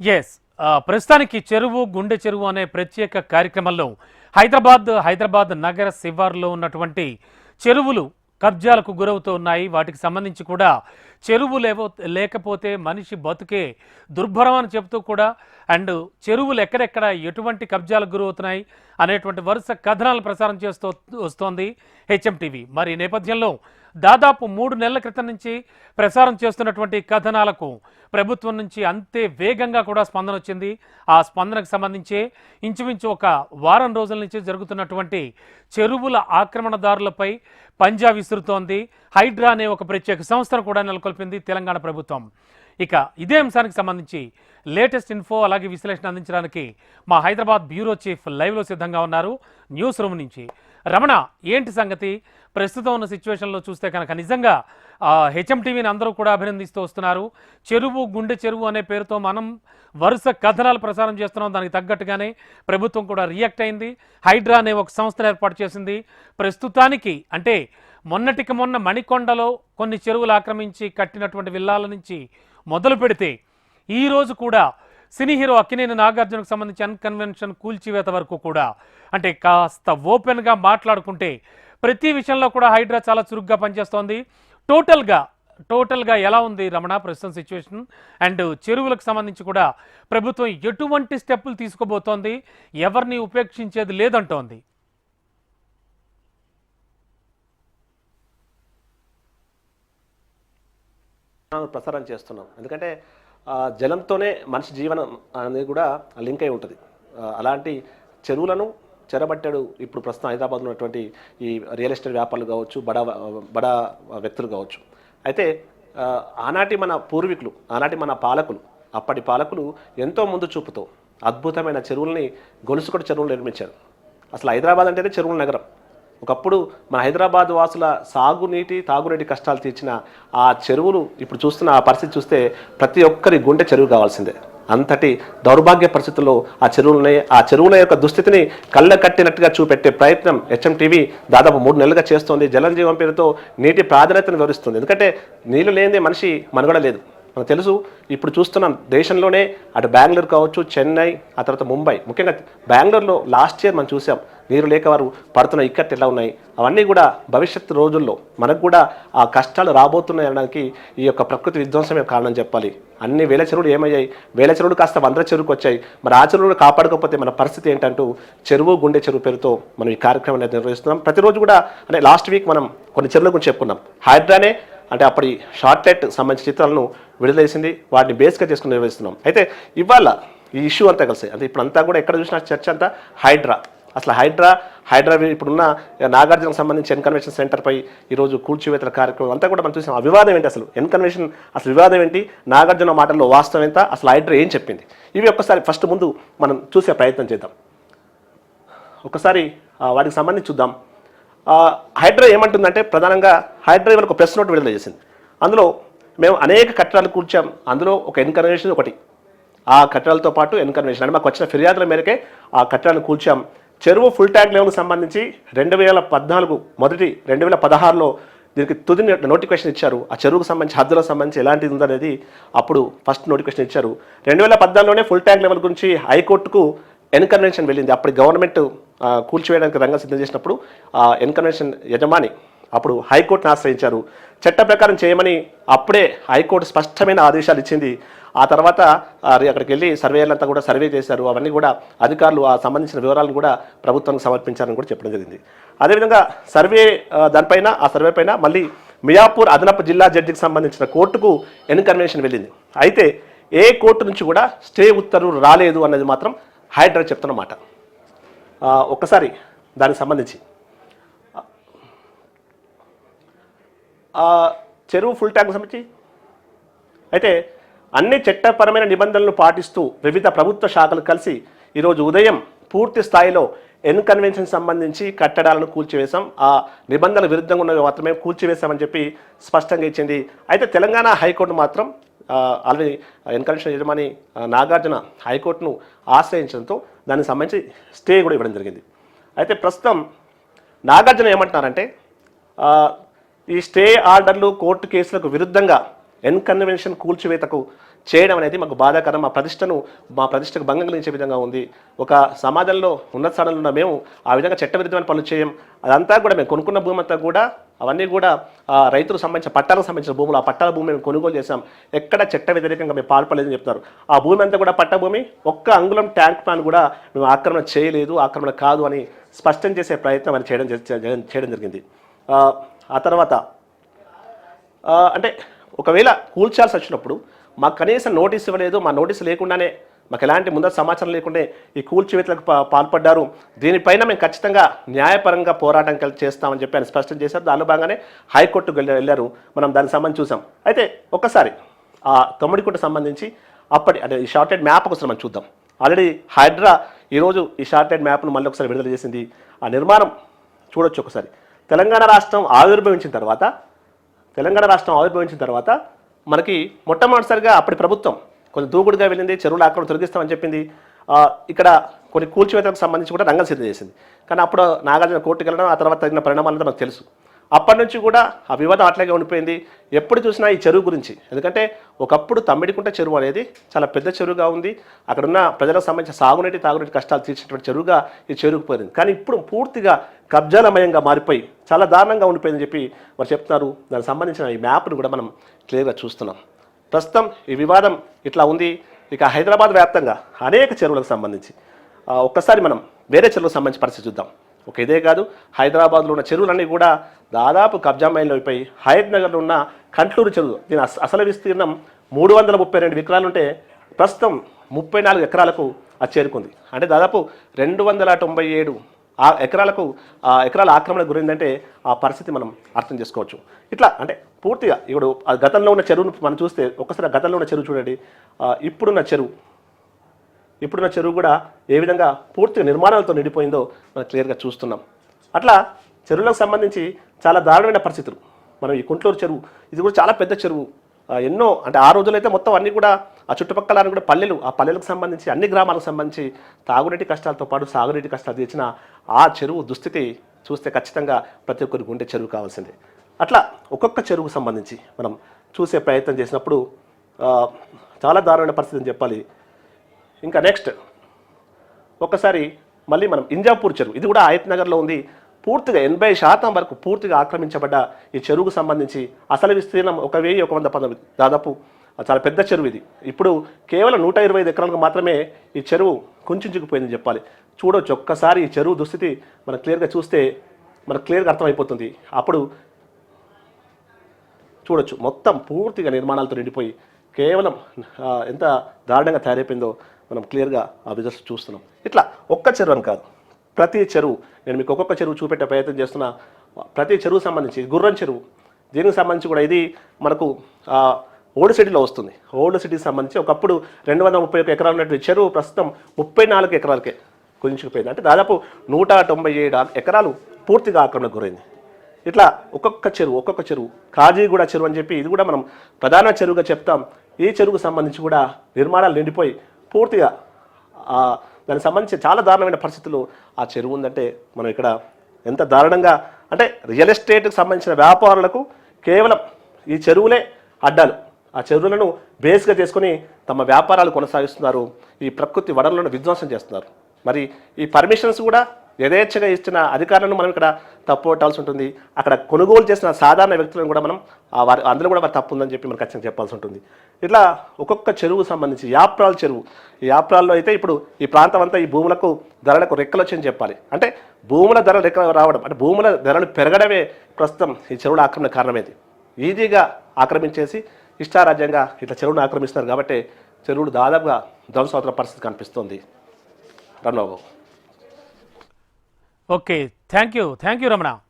Yes ప్రస్తుతానికి చెరువు గుండె చెరువు అనే ప్రత్యేక కార్యక్రమంలో హైదరాబాద్ హైదరాబాద్ నగర శివార్లో ఉన్నటువంటి చెరువులు కబ్జాలకు గురవుతూ ఉన్నాయి. వాటికి సంబంధించి కూడా చెరువు లేవో లేకపోతే మనిషి బతుకే దుర్భరం అని చెప్తూ కూడా అండ్ చెరువులు ఎక్కడెక్కడ ఎటువంటి కబ్జాలకు గురవుతున్నాయి అనేటువంటి వరుస కథనాలు ప్రసారం చేస్తూ వస్తోంది హెచ్ఎం టీవీ మరి ఈ నేపథ్యంలో దాదాపు మూడు నెలల క్రితం నుంచి ప్రసారం చేస్తున్నటువంటి కథనాలకు ప్రభుత్వం నుంచి అంతే వేగంగా కూడా స్పందన వచ్చింది. ఆ స్పందనకు సంబంధించి ఇంచుమించు ఒక వారం రోజుల నుంచి జరుగుతున్నటువంటి చెరువుల ఆక్రమణదారులపై పంజా విసురుతోంది. హైడ్రా అనే ఒక ప్రత్యేక సంస్థను కూడా నెలకొల్పింది తెలంగాణ ప్రభుత్వం. ఇక ఇదే అంశానికి సంబంధించి లేటెస్ట్ ఇన్ఫో అలాగే విశ్లేషణ అందించడానికి మా హైదరాబాద్ బ్యూరో చీఫ్ లైవ్లో సిద్ధంగా ఉన్నారు న్యూస్ రూమ్ నుంచి. రమణ ఏంటి సంగతి? ప్రస్తుతం ఉన్న సిచ్యువేషన్లో చూస్తే కనుక నిజంగా హెచ్ఎం టీవీని అందరూ కూడా అభినందిస్తూ వస్తున్నారు. చెరువు గుండె చెరువు అనే పేరుతో మనం వరుస కథనాలు ప్రసారం చేస్తున్నాం. దానికి తగ్గట్టుగానే ప్రభుత్వం కూడా రియాక్ట్ అయింది. హైడ్రా అనే ఒక సంస్థను ఏర్పాటు చేసింది. ప్రస్తుతానికి అంటే మొన్నటికి మొన్న మణికొండలో కొన్ని చెరువులు ఆక్రమించి కట్టినటువంటి విల్లాల నుంచి మొదలు పెడితే ఈ రోజు కూడా సినీ హీరో అక్కినేని నాగార్జునకు సంబంధించి అన్కన్వెన్షన్ కూల్చివేత వరకు కూడా అంటే కాస్త ఓపెన్గా మాట్లాడుకుంటే ప్రతి విషయంలో కూడా హైడ్రా చాలా చురుగ్గా పనిచేస్తోంది. టోటల్గా టోటల్గా ఎలా ఉంది రమణ ప్రస్తుతం సిచ్యువేషన్? అండ్ చెరువులకు సంబంధించి కూడా ప్రభుత్వం ఎటువంటి స్టెప్పులు తీసుకోబోతోంది? ఎవరిని ఉపేక్షించేది లేదంటోంది? ప్రసారం చేస్తున్నాం. ఎందుకంటే జలంతోనే మనిషి జీవనం అనేది కూడా లింక్ అయి ఉంటుంది. అలాంటి చెరువులను చెరబట్టాడు ఇప్పుడు ప్రస్తుతం హైదరాబాద్లో ఉన్నటువంటి ఈ రియల్ ఎస్టేట్ వ్యాపారులు కావచ్చు బడా బడా వ్యక్తులు కావచ్చు. అయితే ఆనాటి మన పూర్వీకులు ఆనాటి మన పాలకులు అప్పటి పాలకులు ఎంతో ముందు చూపుతో అద్భుతమైన చెరువుల్ని గొలుసుకొట్టు చెరువులు నిర్మించారు. అసలు హైదరాబాద్ అంటేనే చెరువుల నగరం. ఒకప్పుడు మన హైదరాబాద్ వాసుల సాగునీటి తాగునీటి కష్టాలు తీర్చిన ఆ చెరువులు ఇప్పుడు చూస్తున్న ఆ పరిస్థితి చూస్తే ప్రతి ఒక్కరి గుండె చెరువు కావాల్సిందే. అంతటి దౌర్భాగ్య పరిస్థితుల్లో ఆ చెరువులని ఆ చెరువుల యొక్క దుస్థితిని కళ్ళ కట్టినట్టుగా చూపెట్టే ప్రయత్నం హెచ్ఎం టీవీ దాదాపు మూడు నెలలుగా చేస్తోంది. జలంజీవం పేరుతో నీటి ప్రాధాన్యతను వివరిస్తుంది. ఎందుకంటే నీళ్ళు లేనిదే మనిషి మనుగడ లేదు. మనకు తెలుసు ఇప్పుడు చూస్తున్నాం దేశంలోనే అటు బెంగళూరు కావచ్చు చెన్నై ఆ తర్వాత ముంబై. ముఖ్యంగా బెంగళూరులో లాస్ట్ ఇయర్ మనం చూసాం నీరు లేక వారు పడుతున్న ఇక్కట్లు ఎలా ఉన్నాయి? అవన్నీ కూడా భవిష్యత్తు రోజుల్లో మనకు కూడా ఆ కష్టాలు రాబోతున్నాయి అనడానికి ఈ యొక్క ప్రకృతి విధ్వంసమే కారణం చెప్పాలి. అన్ని వేల చెరువులు ఏమయ్యాయి? వేల చెరువులు కాస్త వందల చెరువుకు వచ్చాయి. మరి ఆ చెరువులు కాపాడకపోతే మన పరిస్థితి ఏంటంటూ చెరువు గుండె చెరువు పేరుతో మనం ఈ కార్యక్రమం అనేది నిర్వహిస్తున్నాం. ప్రతిరోజు కూడా అంటే లాస్ట్ వీక్ మనం కొన్ని చెరువుల గురించి చెప్పుకున్నాం. హైడ్రానే అంటే అప్పటి షార్ట్లెట్ సంబంధించిన చిత్రాలను విడుదలేసింది. వాటిని బేస్గా చేసుకుని నిర్వహిస్తున్నాం. అయితే ఇవాళ ఈ ఇష్యూ అంతా కలిసి అంటే ఇప్పుడు అంతా కూడా ఎక్కడ చూసినా చర్చ అంతా హైడ్రా. అసలు హైడ్రా హైడ్రా ఇప్పుడున్న నాగార్జునకు సంబంధించి ఎన్కన్వెన్షన్ సెంటర్పై ఈరోజు కూల్చివేతల కార్యక్రమం అంతా కూడా మనం చూసాం. ఆ వివాదం ఏంటి అసలు? ఎన్కన్వెన్షన్ అసలు వివాదం ఏంటి? నాగార్జున మాటల్లో వాస్తవం ఎంత? అసలు హైడ్రా ఏం చెప్పింది? ఇవి ఒక్కసారి ఫస్ట్ ముందు మనం చూసే ప్రయత్నం చేద్దాం. ఒకసారి వాటికి సంబంధించి చూద్దాం. హైడ్రా ఏమంటుందంటే ప్రధానంగా హైడ్రా ఇవాళ ఒక ప్రెస్ నోట్ విడుదల చేసింది. అందులో మేము అనేక కట్టడాలు కూర్చాం అందులో ఒక ఎన్కన్వెన్షన్ ఒకటి. ఆ కట్టడాలతో పాటు ఎన్కన్వెన్షన్ అంటే మాకు వచ్చిన ఫిర్యాదుల మేరకే ఆ కట్టడాలను కూల్చాం. చెరువు ఫుల్ ట్యాంక్ లెవెల్కి సంబంధించి రెండు వేల పద్నాలుగు మొదటి రెండు వేల పదహారులో దీనికి తుది నోటిఫికేషన్ ఇచ్చారు. ఆ చెరువుకు సంబంధించి హద్దులకు సంబంధించి ఎలాంటిది ఉందనేది అప్పుడు ఫస్ట్ నోటిఫికేషన్ ఇచ్చారు. రెండు వేల పద్నాలుగులోనే ఫుల్ ట్యాంక్ లెవెల్ గురించి హైకోర్టుకు ఎన్కన్వెన్షన్ వెళ్ళింది. అప్పుడు గవర్నమెంట్ కూల్చివేయడానికి రంగం సిద్ధం చేసినప్పుడు ఆ ఎన్కన్వెన్షన్ యజమాని అప్పుడు హైకోర్టును ఆశ్రయించారు. చట్ట ప్రకారం చేయమని అప్పుడే హైకోర్టు స్పష్టమైన ఆదేశాలు ఇచ్చింది. ఆ తర్వాత అక్కడికి వెళ్ళి సర్వేలంతా కూడా సర్వే చేశారు. అవన్నీ కూడా అధికారులు ఆ సంబంధించిన వివరాలను కూడా ప్రభుత్వానికి సమర్పించారని కూడా చెప్పడం జరిగింది. అదేవిధంగా సర్వే దానిపైన ఆ సర్వే పైన మళ్ళీ మియాపూర్ అదనపు జిల్లా జడ్జికి సంబంధించిన కోర్టుకు ఎన్కన్వెన్షన్ వెళ్ళింది. అయితే ఏ కోర్టు నుంచి కూడా స్టే ఉత్తర్వులు రాలేదు అన్నది మాత్రం హైడ్రా చెప్తున్నమాట. ఆ, ఒక్కసారి దానికి సంబంధించి ఆ, చెరువు ఫుల్ ట్యాంక్ సంబంధించి అయితే అన్ని చట్టపరమైన నిబంధనలు పాటిస్తూ వివిధ ప్రభుత్వ శాఖలు కలిసి ఈరోజు ఉదయం పూర్తి స్థాయిలో ఎన్ కన్వెన్షన్ సంబంధించి కట్టడాలను కూల్చివేశాం. ఆ నిబంధనల విరుద్ధంగా ఉన్నవి మాత్రమే కూల్చివేశామని చెప్పి స్పష్టంగా ఇచ్చింది. అయితే తెలంగాణ హైకోర్టు మాత్రం ఆల్రెడీ ఎన్ కన్వెన్షన్ యజమాని నాగార్జున హైకోర్టును ఆశ్రయించడంతో దానికి సంబంధించి స్టే కూడా ఇవ్వడం జరిగింది. అయితే ప్రస్తుతం నాగార్జున ఏమంటున్నారంటే ఈ స్టే ఆర్డర్లు కోర్టు కేసులకు విరుద్ధంగా ఎన్కన్వెన్షన్ కూల్చివేతకు చేయడం అనేది మాకు బాధాకరం. మా ప్రతిష్టను మా ప్రతిష్టకు భంగం కలిగించే విధంగా ఉంది. ఒక సమాజంలో ఉన్నత స్థానంలో ఉన్న మేము ఆ విధంగా చట్టవిరుద్ధమైన పనులు చేయం. అదంతా కూడా మేము కొనుక్కున్న భూమి అంతా కూడా అవన్నీ కూడా రైతులకు సంబంధించిన పట్టాలకు సంబంధించిన భూములు ఆ పట్టాల భూమి మేము కొనుగోలు చేశాం. ఎక్కడ చట్ట వ్యతిరేకంగా మేము పాల్పడలేదని చెప్తారు. ఆ భూమి అంతా కూడా పట్ట భూమి ఒక్క అంగుళం ట్యాంక్ ప్లాన్ కూడా మేము ఆక్రమణ చేయలేదు ఆక్రమణ కాదు అని స్పష్టం చేసే ప్రయత్నం అని చేయడం చేయడం చేయడం జరిగింది. ఆ, తర్వాత అంటే ఒకవేళ కూల్చాల్సి వచ్చినప్పుడు మాకు కనీసం నోటీస్ ఇవ్వలేదు మా నోటీస్ లేకుండానే మాకు ఎలాంటి ముందర సమాచారం లేకుండా ఈ కూల్చివేతలకు పాల్పడ్డారు. దీనిపైన మేము ఖచ్చితంగా న్యాయపరంగా పోరాటం కల్ చేస్తామని చెప్పి ఆయన స్పష్టం చేశారు. దానిలో భాగంగానే హైకోర్టుకు వెళ్ళి వెళ్ళారు. మనం దానికి సంబంధించి చూసాం. అయితే ఒక్కసారి ఆ తమ్ముడికుంట సంబంధించి అప్పటి అంటే ఈ షార్టెడ్ మ్యాప్ ఒకసారి మనం చూద్దాం. ఆల్రెడీ హైడ్రా ఈరోజు ఈ షార్టెడ్ మ్యాప్ను మళ్ళీ ఒకసారి విడుదల చేసింది. ఆ నిర్మాణం చూడొచ్చు ఒకసారి. తెలంగాణ రాష్ట్రం ఆవిర్భవించిన తర్వాత తెలంగాణ రాష్ట్రం ఆవిర్భవించిన తర్వాత మనకి మొట్టమొదటిసారిగా అప్పటి ప్రభుత్వం కొంచెం దూకుడుగా వెళ్ళింది చెరువుల ఆక్రమణ తొలగిస్తామని చెప్పింది. ఇక్కడ కొన్ని కూల్చివేతలకు సంబంధించి కూడా రంగం సిద్ధం చేసింది. కానీ అప్పుడు నాగార్జున కోర్టుకు వెళ్ళడం ఆ తర్వాత తగిన పరిణామాలంతా మనకు తెలుసు. అప్పటి నుంచి కూడా ఆ వివాదం అట్లాగే ఉండిపోయింది. ఎప్పుడు చూసినా ఈ చెరువు గురించి. ఎందుకంటే ఒకప్పుడు తమ్మిడికుంట చెరువు అనేది చాలా పెద్ద చెరువుగా ఉంది. అక్కడున్న ప్రజలకు సంబంధించిన సాగునీటి తాగునీటి కష్టాలు తీర్చినటువంటి చెరువుగా ఈ చెరువుకు పోయింది. కానీ ఇప్పుడు పూర్తిగా కబ్జాలమయంగా మారిపోయి చాలా దారుణంగా ఉండిపోయిందని చెప్పి వారు చెప్తున్నారు. దానికి సంబంధించిన ఈ మ్యాప్ను కూడా మనం క్లియర్గా చూస్తున్నాం. ప్రస్తుతం ఈ వివాదం ఇట్లా ఉంది. ఇక హైదరాబాద్ వ్యాప్తంగా అనేక చెరువులకు సంబంధించి ఒక్కసారి మనం వేరే చెరువులకు సంబంధించి పరిస్థితి చూద్దాం. ఒక ఇదే కాదు హైదరాబాద్లో ఉన్న చెరువులన్నీ కూడా దాదాపు కబ్జా మైల్లో అయిపోయి హయత్ నగర్లో ఉన్న కంట్లూరు చెరువు. దీని అసలు విస్తీర్ణం మూడు వందల ముప్పై రెండు ఎకరాలు ఉంటే ప్రస్తుతం ముప్పై నాలుగు ఎకరాలకు అది చేరుకుంది. అంటే దాదాపు రెండు వందల తొంభై ఏడు ఆ ఎకరాలకు ఆ ఎకరాల ఆక్రమణ గురైందంటే ఆ పరిస్థితి మనం అర్థం చేసుకోవచ్చు. ఇట్లా అంటే పూర్తిగా ఇప్పుడు ఆ గతంలో ఉన్న చెరువును మనం చూస్తే ఒకసారి గతంలో ఉన్న చెరువు చూడండి. ఇప్పుడున్న చెరువు ఇప్పుడున్న చెరువు కూడా ఏ విధంగా పూర్తిగా నిర్మాణాలతో నిండిపోయిందో మనం క్లియర్గా చూస్తున్నాం. అట్లా చెరువులకు సంబంధించి చాలా దారుణమైన పరిస్థితులు. మనం ఈ కుంట్లూరు చెరువు ఇది కూడా చాలా పెద్ద చెరువు. ఎన్నో అంటే ఆ రోజులైతే మొత్తం అన్నీ కూడా ఆ చుట్టుపక్కల కూడా పల్లెలు ఆ పల్లెలకు సంబంధించి అన్ని గ్రామాలకు సంబంధించి తాగునీటి కష్టాలతో పాటు సాగునీటి కష్టాలు తీర్చిన ఆ చెరువు దుస్థితి చూస్తే ఖచ్చితంగా ప్రతి ఒక్కరి గుండె చెరువు కావాల్సిందే. అట్లా ఒక్కొక్క చెరువుకు సంబంధించి మనం చూసే ప్రయత్నం చేసినప్పుడు చాలా దారుణమైన పరిస్థితి అని చెప్పాలి. ఇంకా నెక్స్ట్ ఒక్కసారి మళ్ళీ మనం ఇంజాపూర్ చెరువు ఇది కూడా ఆయత్ నగర్లో ఉంది. పూర్తిగా ఎనభై శాతం వరకు పూర్తిగా ఆక్రమించబడ్డ ఈ చెరువుకు సంబంధించి అసలు విస్తీర్ణం ఒక వెయ్యి ఒక వంద పంతొమ్మిది దాదాపు. చాలా పెద్ద చెరువు ఇది. ఇప్పుడు కేవలం నూట ఇరవై ఐదు ఎకరాలకు మాత్రమే ఈ చెరువు కుంచుకుపోయిందని చెప్పాలి. చూడొచ్చు ఒక్కసారి ఈ చెరువు దుస్థితి మనం క్లియర్గా చూస్తే మనకు క్లియర్గా అర్థమైపోతుంది. అప్పుడు చూడొచ్చు మొత్తం పూర్తిగా నిర్మాణాలతో నిండిపోయి కేవలం ఎంత దారుణంగా తయారైపోయిందో. మనం క్లియర్గా ఆ విజువల్స్ చూస్తున్నాం. ఇట్లా ఒక్క చెరువు అని కాదు. ప్రతి చెరువు నేను మీకు ఒక్కొక్క చెరువు చూపెట్టే ప్రయత్నం చేస్తున్న. ప్రతి చెరువు సంబంధించి గుర్రం చెరువు దీనికి సంబంధించి కూడా ఇది మనకు ఓల్డ్ సిటీలో వస్తుంది. ఓల్డ్ సిటీకి సంబంధించి ఒకప్పుడు రెండు వందల ముప్పై ఒక ఎకరాలు ఉన్నటువంటి చెరువు ప్రస్తుతం ముప్పై నాలుగు ఎకరాలకే కుదించుకుపోయింది. అంటే దాదాపు నూట తొంభై ఏడు ఎకరాలు పూర్తిగా ఆక్రమణకు గురైంది. ఇట్లా ఒక్కొక్క చెరువు ఒక్కొక్క చెరువు కాజీగూడ చెరువు అని చెప్పి ఇది కూడా మనం ప్రధాన చెరువుగా చెప్తాం. ఈ చెరువుకు సంబంధించి కూడా నిర్మాణాలు నిండిపోయి పూర్తిగా దానికి సంబంధించి చాలా దారుణమైన పరిస్థితులు ఆ చెరువు ఉందంటే మనం ఇక్కడ ఎంత దారుణంగా అంటే రియల్ ఎస్టేట్కి సంబంధించిన వ్యాపారులకు కేవలం ఈ చెరువులే అడ్డాలు. ఆ చెరువులను బేస్గా చేసుకొని తమ వ్యాపారాలు కొనసాగిస్తున్నారు. ఈ ప్రకృతి వనరులను విధ్వంసం చేస్తున్నారు. మరి ఈ పర్మిషన్స్ కూడా యథేచ్ఛగా ఇచ్చిన అధికారులను మనం ఇక్కడ తప్పు పట్టాల్సి ఉంటుంది. అక్కడ కొనుగోలు చేసిన సాధారణ వ్యక్తులను కూడా మనం ఆ వారి అందులో కూడా వారి తప్పు ఉందని చెప్పి మనం ఖచ్చితంగా చెప్పాల్సి ఉంటుంది. ఇట్లా ఒక్కొక్క చెరువు సంబంధించి యాప్రాల్ చెరువు. ఈ యాప్రాల్లో అయితే ఇప్పుడు ఈ ప్రాంతం అంతా ఈ భూములకు ధరలకు రెక్కలు వచ్చని చెప్పాలి. అంటే భూముల ధర రెక్కలు రావడం అంటే భూముల ధరలు పెరగడమే ప్రస్తుతం ఈ చెరువుల ఆక్రమణ కారణమైంది. ఈజీగా ఆక్రమించేసి ఇష్టారాజ్యంగా ఇట్లా చెరువును ఆక్రమిస్తున్నారు కాబట్టి చెరువులు దాదాపుగా ధ్వంసం అవుతున్న పరిస్థితి కనిపిస్తుంది. Ramana Babu Okay, thank you. Thank you, Ramana.